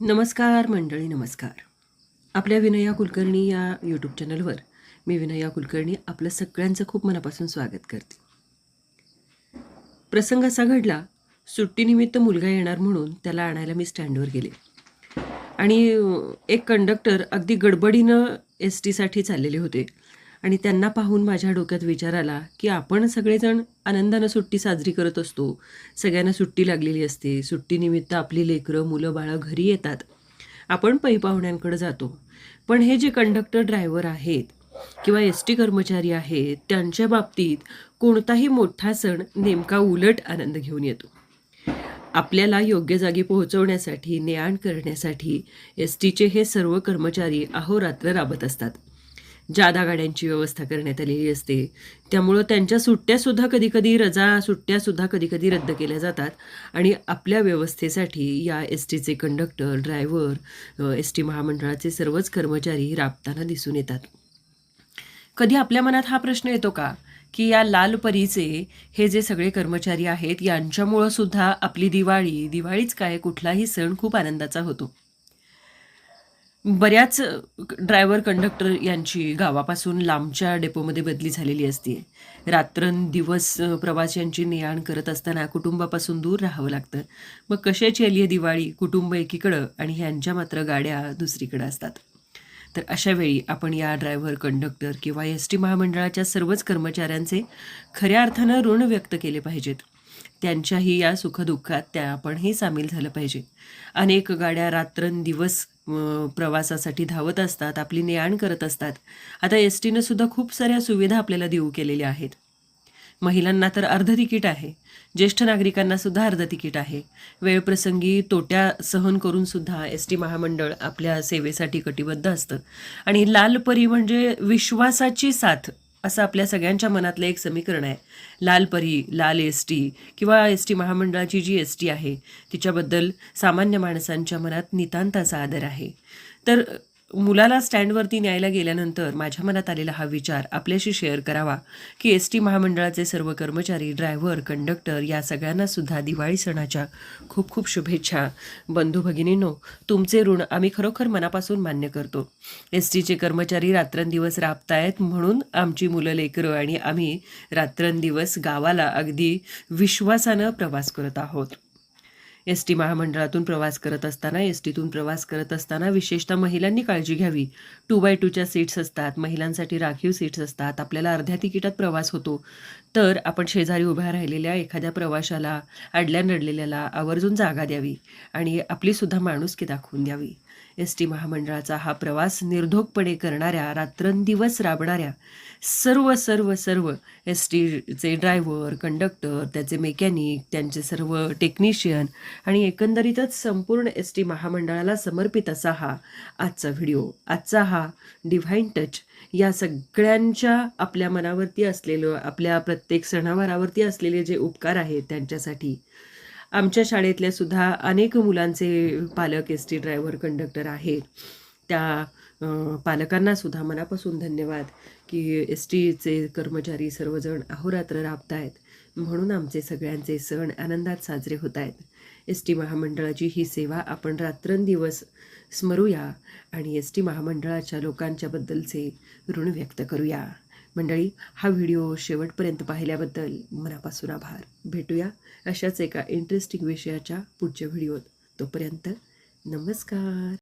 नमस्कार मंडळी नमस्कार. आपल्या विनया कुलकर्णी या यूट्यूब चॅनलवर मी विनया कुलकर्णी आपलं सगळ्यांचं खूप मनापासून स्वागत करते. प्रसंग असा घडला सुट्टीनिमित्त मुलगा येणार म्हणून त्याला आणायला मी स्टँडवर गेले. आणि एक कंडक्टर अगदी गडबडीनं एस टीसाठी चाललेले होते. आणि त्यांना पाहून माझ्या डोक्यात विचार आला की आपण सगळेजण आनंदानं सुट्टी साजरी करत असतो. सगळ्यांना सुट्टी लागलेली असते. सुट्टीनिमित्त आपली लेकरं मुलं बाळं घरी येतात. आपण पै पाहुण्यांकडे जातो. पण हे जे कंडक्टर ड्रायव्हर आहेत किंवा एस टी कर्मचारी आहेत त्यांच्या बाबतीत कोणताही मोठा सण नेमका उलट आनंद घेऊन येतो. आपल्याला योग्य जागी पोहोचवण्यासाठी ने आण करण्यासाठी एस टीचे हे सर्व कर्मचारी अहोरात्र राबत असतात. जादा गाड्यांची व्यवस्था करण्यात आलेली असते. त्यामुळं त्यांच्या सुट्ट्यासुद्धा कधीकधी रजा सुट्ट्यासुद्धा कधीकधी रद्द केल्या जातात. आणि आपल्या व्यवस्थेसाठी या एस टीचे कंडक्टर ड्रायव्हर एस टी महामंडळाचे सर्वच कर्मचारी राबताना दिसून येतात. कधी आपल्या मनात हा प्रश्न येतो का? की या लाल परीचे हे जे सगळे कर्मचारी आहेत यांच्यामुळं सुद्धा आपली दिवाळी दिवाळीच काय कुठलाही सण खूप आनंदाचा होतो. बऱ्याच ड्रायव्हर कंडक्टर यांची गावापासून लांबच्या डेपोमध्ये बदली झालेली असते. रात्रंदिवस प्रवास प्रवाशांची ने आण करत असताना कुटुंबापासून दूर राहावं लागतं. मग कशाची आली आहे दिवाळी? कुटुंब एकीकडं आणि ह्यांच्या मात्र गाड्या दुसरीकडं असतात. तर अशा वेळी आपण या ड्रायव्हर कंडक्टर किंवा एस टी महामंडळाच्या सर्वच कर्मचाऱ्यांचे खऱ्या अर्थानं ऋण व्यक्त केले पाहिजेत. त्यांच्याही या सुखदुःखात त्या आपणही सामील झालं पाहिजे. अनेक गाड्या रात्रंदिवस प्रवासासाठी धावत असतात आपली ने आण करत असतात. आता एस टीनं सुद्धा खूप साऱ्या सुविधा आपल्याला देऊ केलेल्या आहेत. महिलांना तर अर्ध तिकीट आहे. ज्येष्ठ नागरिकांना सुद्धा अर्ध तिकीट आहे. वेळप्रसंगी तोट्या सहन करून सुद्धा एस टी महामंडळ आपल्या सेवेसाठी कटिबद्ध असतं. आणि लाल परी म्हणजे विश्वासाची साथ. असं आपल्या सगळ्यांच्या मनातलं एक समीकरण आहे. लाल परी लाल एस टी किंवा एस टी महामंडळाची जी एस टी आहे तिच्याबद्दल सामान्य माणसांच्या मनात नितांताचा आदर आहे. तर मुलाला स्टँडवरती न्यायला गेल्यानंतर माझ्या मनात आलेला हा विचार आपल्याशी शेअर करावा की एस टी महामंडळाचे सर्व कर्मचारी ड्रायव्हर कंडक्टर या सगळ्यांना सुद्धा दिवाळी सणाच्या खूप खूप शुभेच्छा. बंधू भगिनींनो तुमचे ऋण आम्ही खरोखर मनापासून मान्य करतो. एस टीचे कर्मचारी रात्रंदिवस राबतायत म्हणून आमची मुलं लेकरं आणि आम्ही रात्रंदिवस गावाला अगदी विश्वासानं प्रवास करत आहोत. एस टी महामंडळातून प्रवास करत असताना एस टीतून प्रवास करत असताना विशेषतः महिलांनी काळजी घ्यावी. टू बाय टूच्या सीट्स असतात. महिलांसाठी राखीव सीट्स असतात. आपल्याला अर्ध्या तिकिटात प्रवास होतो. तर आपण शेजारी उभ्या राहिलेल्या एखाद्या प्रवाशाला अडल्या नडलेल्याला आवर्जून जागा द्यावी आणि आपलीसुद्धा माणुसकी दाखवून द्यावी. एस टी महामंडळाचा हा प्रवास निर्धोकपणे करणाऱ्या रात्रंदिवस राबणाऱ्या सर्व सर्व सर्व एस टीचे ड्रायव्हर कंडक्टर त्याचे मेकॅनिक त्यांचे सर्व टेक्निशियन आणि एकंदरीतच संपूर्ण एस टी महामंडळाला समर्पित असा हा आजचा व्हिडिओ. आजचा हा डिव्हाइन टच या सगळ्यांच्या आपल्या मनावरती असलेलं आपल्या प्रत्येक सणावारावरती असलेले जे उपकार आहेत त्यांच्यासाठी आमच्या शाळेतल्या सुद्धा अनेक मुलांचे पालक एस टी ड्रायव्हर कंडक्टर आहेत त्या पालकांनासुद्धा पालकांना सुद्धा मनापासून धन्यवाद की एस टीचे कर्मचारी सर्वजण अहोरात्र राबतायत. म्हणून आमचे सगळ्यांचे सण आनंदात साजरे होत आहेत एस टी महामंडळाची ही सेवा आपण रात्रंदिवस स्मरूया आणि एस टी महामंडळाच्या लोकांच्याबद्दलचे ऋण व्यक्त करूया. मंडळी हा व्हिडिओ शेवटपर्यंत पाहिल्याबद्दल मनापासून आभार. भेटूया अशाच एका इंटरेस्टिंग विषयाच्या पुढच्या व्हिडिओत. तोपर्यंत नमस्कार.